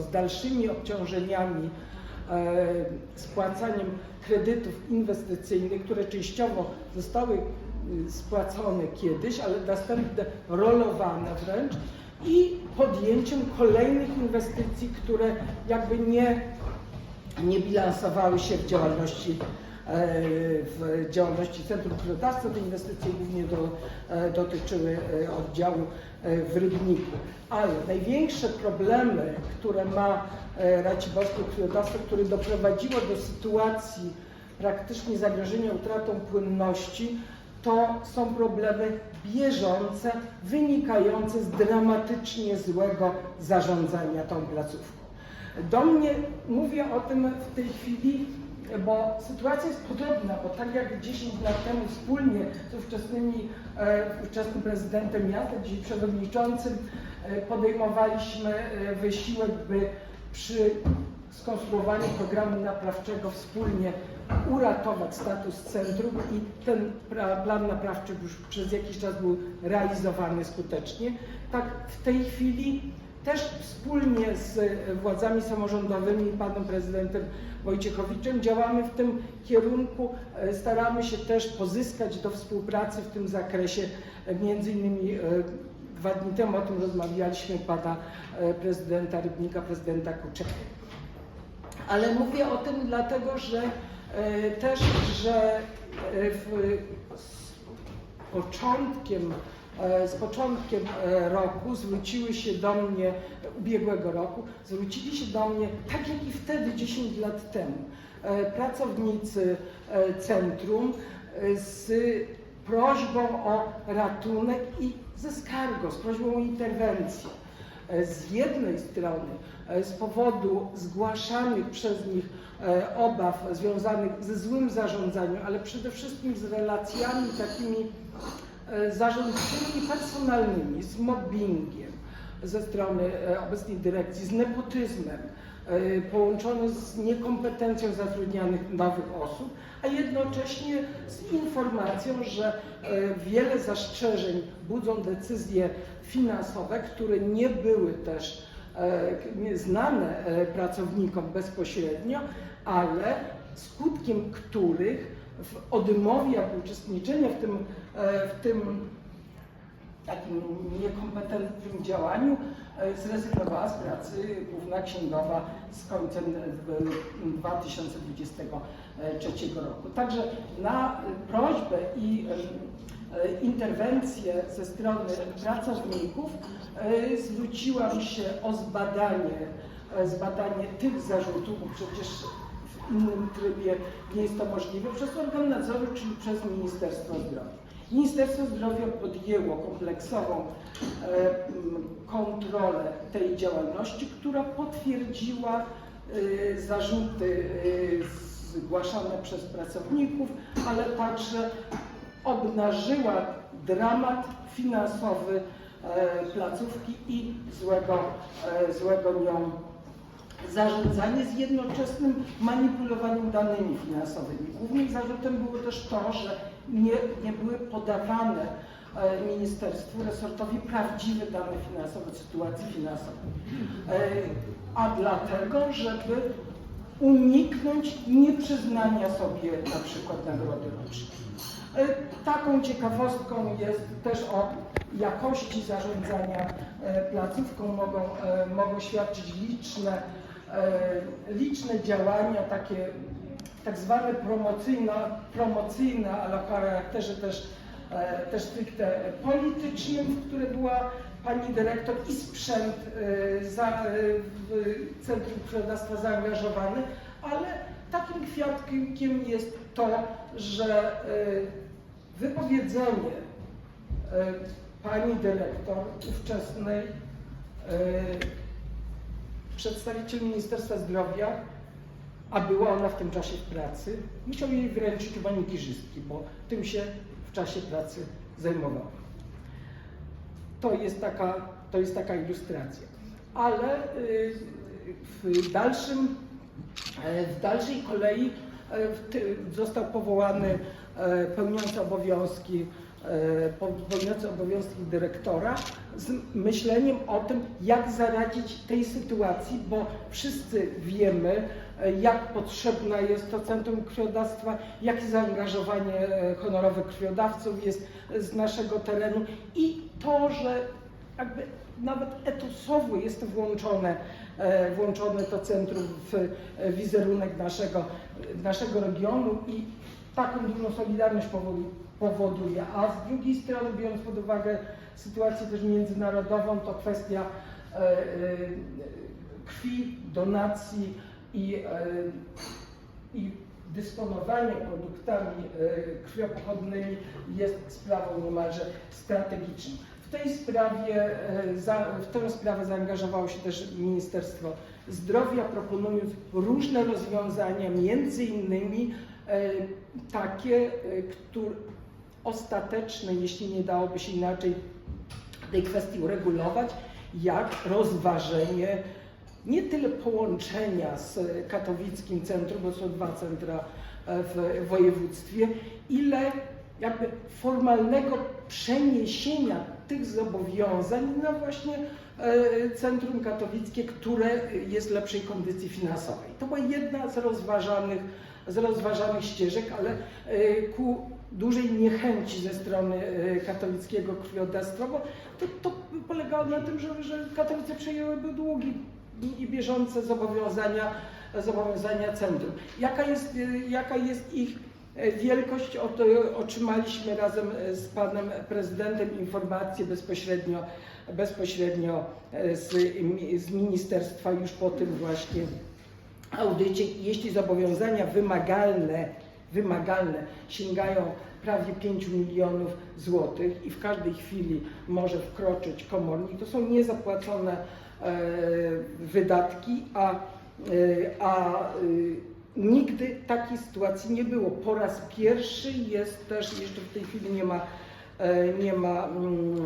Z dalszymi obciążeniami, e, spłacaniem kredytów inwestycyjnych, które częściowo zostały y, spłacone kiedyś, ale następnie rolowane wręcz i podjęciem kolejnych inwestycji, które jakby nie, nie bilansowały się w działalności e, w działalności Centrum Krwiodawstwa. Te inwestycje głównie do, e, dotyczyły e, oddziału e, w Rybniku. Ale największe problemy, które ma e, Racibowskie Krwiodawstwo, które doprowadziło do sytuacji praktycznie zagrożenia utratą płynności, to są problemy bieżące, wynikające z dramatycznie złego zarządzania tą placówką. Do mnie mówię o tym w tej chwili, bo sytuacja jest podobna, bo tak jak 10 lat temu wspólnie z ówczesnymi, e, ówczesnym prezydentem miasta, dziś przewodniczącym, e, podejmowaliśmy e, wysiłek, by przy skonstruowaniu programu naprawczego wspólnie uratować status centrum i ten plan naprawczy już przez jakiś czas był realizowany skutecznie. Tak w tej chwili też wspólnie z władzami samorządowymi i panem prezydentem Wojciechowiczem działamy w tym kierunku. E, Staramy się też pozyskać do współpracy w tym zakresie. E, Między innymi e, dwa dni temu o tym rozmawialiśmy pana e, prezydenta Rybnika, prezydenta Kuczeka. Ale mówię o tym dlatego, że e, też, że e, w, z początkiem, e, z początkiem e, roku zwróciły się do mnie, ubiegłego roku, zwrócili się do mnie, tak jak i wtedy 10 lat temu, e, pracownicy e, centrum e, z prośbą o ratunek i ze skargą, z prośbą o interwencję. E, Z jednej strony e, z powodu zgłaszanych przez nich e, obaw związanych ze złym zarządzaniem, ale przede wszystkim z relacjami takimi e, zarządczymi i personalnymi, z mobbingiem ze strony e, obecnej dyrekcji, z nepotyzmem, e, połączony z niekompetencją zatrudnianych nowych osób, a jednocześnie z informacją, że e, wiele zastrzeżeń budzą decyzje finansowe, które nie były też e, znane e, pracownikom bezpośrednio, ale skutkiem których w odmowie uczestniczenia w tym, e, w tym takim niekompetentnym działaniu e, zrezygnowała z pracy główna księgowa z końcem e, 2023 roku. Także na prośbę i e, interwencję ze strony pracowników e, zwróciłam się o zbadanie, e, zbadanie tych zarzutów, bo przecież w innym trybie nie jest to możliwe, przez organ nadzoru, czyli przez Ministerstwo Zdrowia. Ministerstwo Zdrowia podjęło kompleksową e, kontrolę tej działalności, która potwierdziła e, zarzuty e, zgłaszane przez pracowników, ale także obnażyła dramat finansowy placówki i złego, złego nią zarządzanie z jednoczesnym manipulowaniem danymi finansowymi. Głównym zarzutem było też to, że nie, nie były podawane e, ministerstwu, resortowi prawdziwe dane finansowe, sytuacji finansowej. E, A dlatego, żeby uniknąć nieprzyznania sobie na przykład nagrody rocznej. E, Taką ciekawostką jest też o jakości zarządzania placówką mogą, mogą świadczyć liczne, liczne działania, takie tak zwane promocyjne, promocyjne ale o charakterze też, e, też stricte politycznym, w które była pani dyrektor i sprzęt e, za, e, w Centrum Krwiodawstwa zaangażowany, ale takim kwiatkiem jest to, że wypowiedzenie pani dyrektor ówczesnej przedstawiciel Ministerstwa Zdrowia, a była ona w tym czasie w pracy, musiał jej wręczyć manikierzystki, bo tym się w czasie pracy zajmowała. To jest taka, to jest taka ilustracja. Ale y, w dalszym, e, w dalszej kolei e, został powołany e, pełniący obowiązki pełniący obowiązki dyrektora z myśleniem o tym, jak zaradzić tej sytuacji, bo wszyscy wiemy, e, jak potrzebne jest to Centrum Krwiodawstwa, jakie zaangażowanie e, honorowych krwiodawców jest z naszego terenu i to, że jakby nawet etosowo jest włączone, e, włączone to centrum w e, wizerunek naszego, naszego regionu i taką dużą solidarność powodu- powoduje. A z drugiej strony, biorąc pod uwagę sytuację też międzynarodową, to kwestia e, e, krwi, donacji i, e, i dysponowanie produktami krwiopochodnymi jest sprawą niemalże strategiczną. W tej sprawie, w tę sprawę zaangażowało się też Ministerstwo Zdrowia, proponując różne rozwiązania, między innymi takie, które ostateczne, jeśli nie dałoby się inaczej tej kwestii uregulować, jak rozważenie nie tyle połączenia z katowickim centrum, bo są dwa centra e, w województwie, ile jakby formalnego przeniesienia tych zobowiązań na właśnie e, centrum katowickie, które jest w lepszej kondycji finansowej. To była jedna z rozważanych, z rozważanych ścieżek, ale e, ku dużej niechęci ze strony e, katowickiego krwiodawstwa, bo to, to polegało na tym, że, że Katowice przejęłyby długi i bieżące zobowiązania, zobowiązania centrum. Jaka jest, e, jaka jest ich wielkość? Otrzymaliśmy razem z panem prezydentem informację bezpośrednio, bezpośrednio z, z ministerstwa już po tym właśnie audycie. Jeśli zobowiązania wymagalne, wymagalne sięgają prawie 5 milionów złotych i w każdej chwili może wkroczyć komornik, to są niezapłacone e, wydatki, a, e, a e, nigdy takiej sytuacji nie było. Po raz pierwszy jest też, jeszcze w tej chwili nie ma nie ma mm,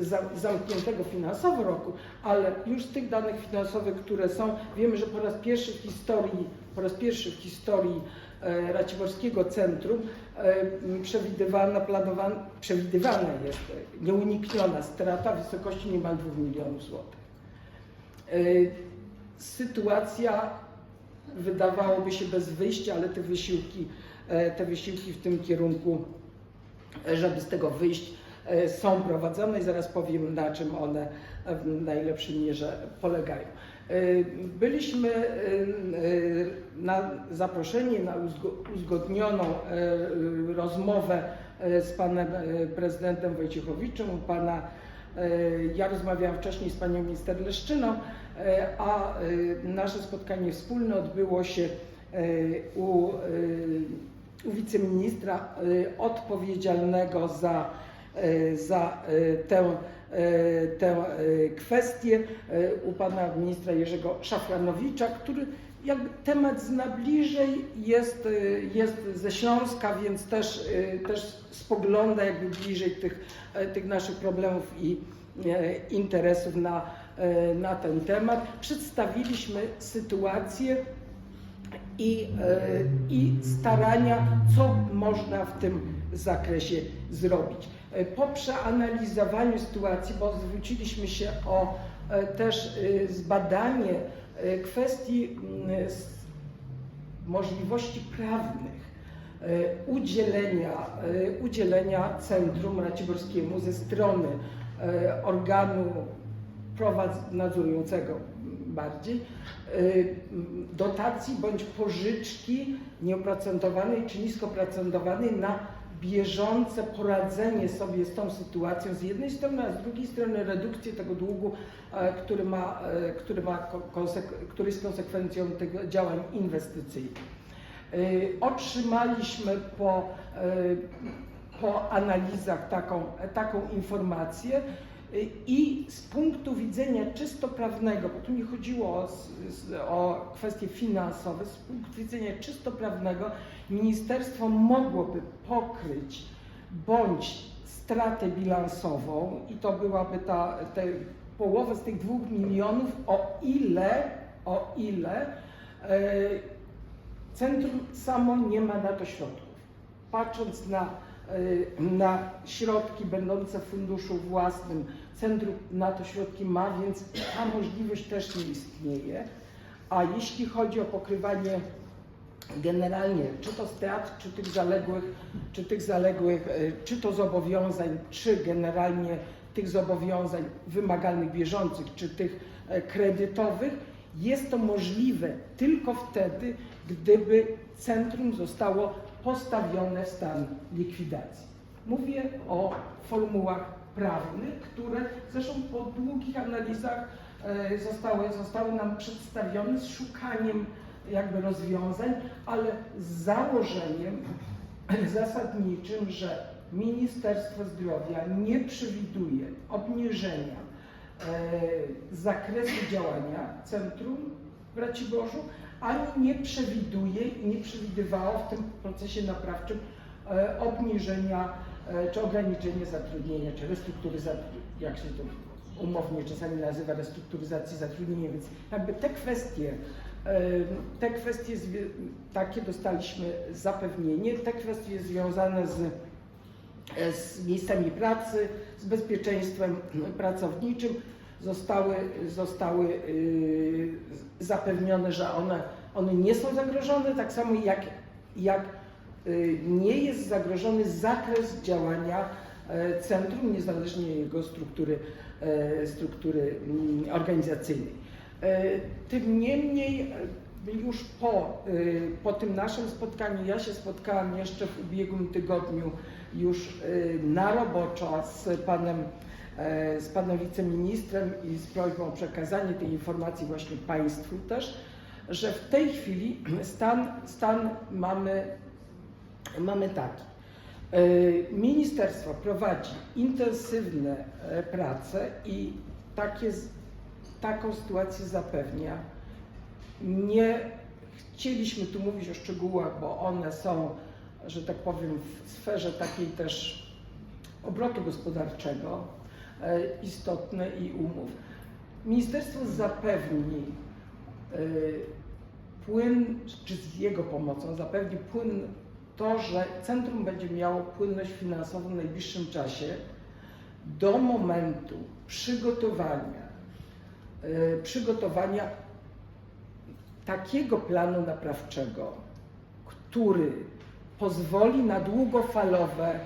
za- zamkniętego finansowo roku, ale już z tych danych finansowych, które są, wiemy, że po raz pierwszy w historii, po raz pierwszy w historii e, Raciborskiego Centrum e, przewidywana, planowana, przewidywana jest e, nieunikniona strata w wysokości niemal 2 milionów złotych. E, Sytuacja wydawałoby się bez wyjścia, ale te wysiłki, e, te wysiłki w tym kierunku żeby z tego wyjść, e, są prowadzone i zaraz powiem, na czym one w najlepszej mierze polegają. E, Byliśmy e, na zaproszeni na uzgo- uzgodnioną rozmowę z panem prezydentem Wojciechowiczem, pana ja rozmawiałam wcześniej z panią minister Leszczyną, a nasze spotkanie wspólne odbyło się u u wiceministra y, odpowiedzialnego za, y, za y, tę, tę kwestię, u pana ministra Jerzego Szafranowicza, który jakby temat zna bliżej, jest, jest ze Śląska, więc też, też spogląda jakby bliżej tych, tych naszych problemów i interesów na, na ten temat. Przedstawiliśmy sytuację i, e, i starania, co można w tym zakresie zrobić. E, Po przeanalizowaniu sytuacji, bo zwróciliśmy się o e, też zbadanie kwestii mm, możliwości prawnych udzielenia, udzielenia Centrum Raciborskiemu ze strony organu nadzorującego bardziej y, dotacji bądź pożyczki nieoprocentowanej czy nisko procentowanej na bieżące poradzenie sobie z tą sytuacją z jednej strony, a z drugiej strony redukcję tego długu, e, który, ma, e, który, ma który jest konsekwencją tego działań inwestycyjnych. Y, Otrzymaliśmy po, po analizach taką, taką informację i z punktu widzenia czysto prawnego, bo tu nie chodziło o, o kwestie finansowe, z punktu widzenia czysto prawnego ministerstwo mogłoby pokryć bądź stratę bilansową i to byłaby ta te, z tych dwóch milionów, o ile, o ile e, Centrum samo nie ma na to środków. Patrząc na na środki będące w funduszu własnym. Centrum na to środki ma, więc ta możliwość też nie istnieje. A jeśli chodzi o pokrywanie generalnie, czy to strat, czy tych zaległych, czy tych zaległych, y, czy to zobowiązań, czy generalnie tych zobowiązań wymagalnych bieżących, czy tych e, kredytowych, jest to możliwe tylko wtedy, gdyby centrum zostało postawione w stan likwidacji. Mówię o formułach prawnych, które zresztą po długich analizach e, zostały, zostały nam przedstawione z szukaniem jakby rozwiązań, ale z założeniem zasadniczym, że Ministerstwo Zdrowia nie przewiduje obniżenia e, zakresu działania centrum w Raciborzu, ani nie przewiduje i nie przewidywało w tym procesie naprawczym e, obniżenia e, czy ograniczenia zatrudnienia, czy restrukturyzacji, jak się to umownie czasami nazywa, restrukturyzacji zatrudnienia, więc jakby te kwestie, e, te kwestie takie dostaliśmy zapewnienie, te kwestie związane z e, z miejscami pracy, z bezpieczeństwem pracowniczym zostały, zostały y, zapewnione, że one, one nie są zagrożone, tak samo jak, jak y, nie jest zagrożony zakres działania e, centrum, niezależnie jego struktury, e, struktury mm, organizacyjnej. E, Tym niemniej już po, y, po tym naszym spotkaniu, ja się spotkałam jeszcze w ubiegłym tygodniu już na roboczo z panem, z panem wiceministrem i z prośbą o przekazanie tej informacji właśnie Państwu też, że w tej chwili stan, stan mamy, mamy taki. E, Ministerstwo prowadzi intensywne e, prace i takie, taką sytuację zapewnia. Nie chcieliśmy tu mówić o szczegółach, bo one są, że tak powiem, w sferze takiej też obrotu gospodarczego e, istotne i umów. Ministerstwo zapewni e, płyn, czy z jego pomocą zapewni płyn to, że centrum będzie miało płynność finansową w najbliższym czasie do momentu przygotowania, e, przygotowania takiego planu naprawczego, który pozwoli na długofalowe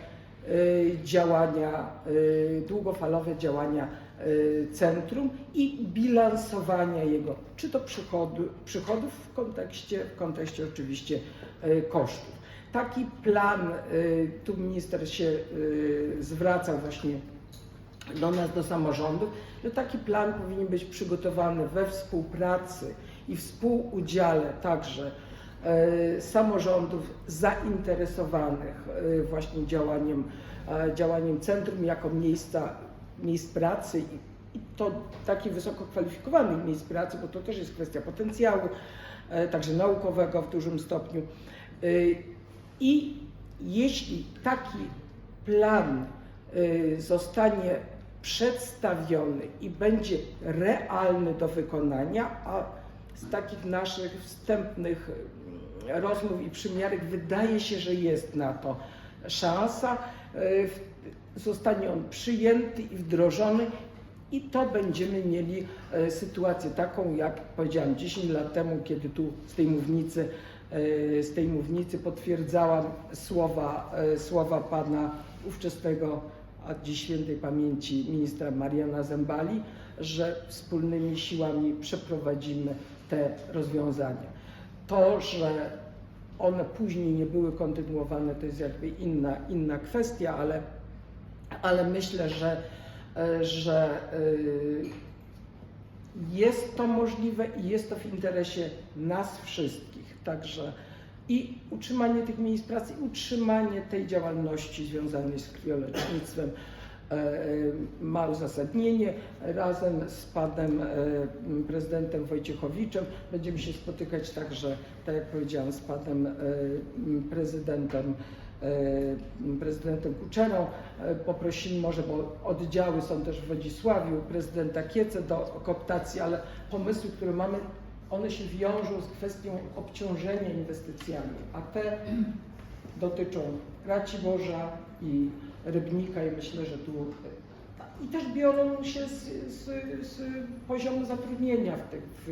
działania, y, długofalowe działania y, centrum i bilansowania jego, czy to przychodu, przychodów w kontekście, w kontekście oczywiście y, kosztów. Taki plan, y, tu minister się y, zwracał właśnie do nas, do samorządów, że taki plan powinien być przygotowany we współpracy i współudziale także samorządów zainteresowanych e, właśnie działaniem, e, działaniem centrum jako miejsca, miejsc pracy i, to takich wysoko kwalifikowanych miejsc pracy, bo to też jest kwestia potencjału, e, także naukowego w dużym stopniu. E, I jeśli taki plan zostanie przedstawiony i będzie realny do wykonania, a z takich naszych wstępnych rozmów i przymiarek wydaje się, że jest na to szansa, w- zostanie on przyjęty i wdrożony i to będziemy mieli e, sytuację taką, jak powiedziałam 10 lat temu, kiedy tu z tej mównicy, e, z tej mównicy potwierdzałam słowa, e, słowa pana ówczesnego, a dziś świętej pamięci ministra Mariana Zembali, że wspólnymi siłami przeprowadzimy te rozwiązania. To, że one później nie były kontynuowane, to jest jakby inna, inna kwestia, ale, ale myślę, że, e, że y, jest to możliwe i jest to w interesie nas wszystkich. Także i utrzymanie tych miejsc pracy, i utrzymanie tej działalności związanej z krwiolecznictwem e, e, ma uzasadnienie. Razem z panem e, prezydentem Wojciechowiczem będziemy się spotykać także, tak jak powiedziałam, z panem e, prezydentem e, prezydentem Kuczerą. E, Poprosimy może, bo oddziały są też w Wodzisławiu, prezydenta Kiece do kooptacji, ale pomysły, które mamy, one się wiążą z kwestią obciążenia inwestycjami, a te dotyczą Raciborza i Rybnika i myślę, że tu i też biorą się z, z, z poziomu zatrudnienia w tych, w,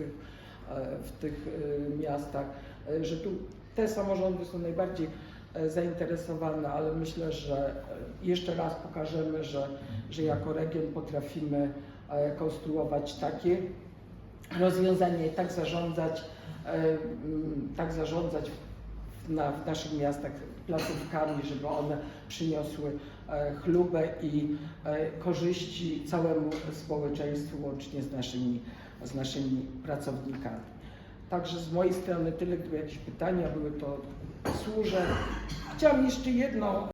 w tych e, miastach, e, że tu te samorządy są najbardziej e, zainteresowane, ale myślę, że jeszcze raz pokażemy, że, że jako region potrafimy konstruować takie rozwiązania i tak zarządzać, tak zarządzać na, w naszych miastach placówkami, żeby one przyniosły e, chlubę i e, korzyści całemu społeczeństwu, łącznie z naszymi, z naszymi pracownikami. Także z mojej strony tyle, gdyby jakieś pytania były, to służę. Chciałam jeszcze jedno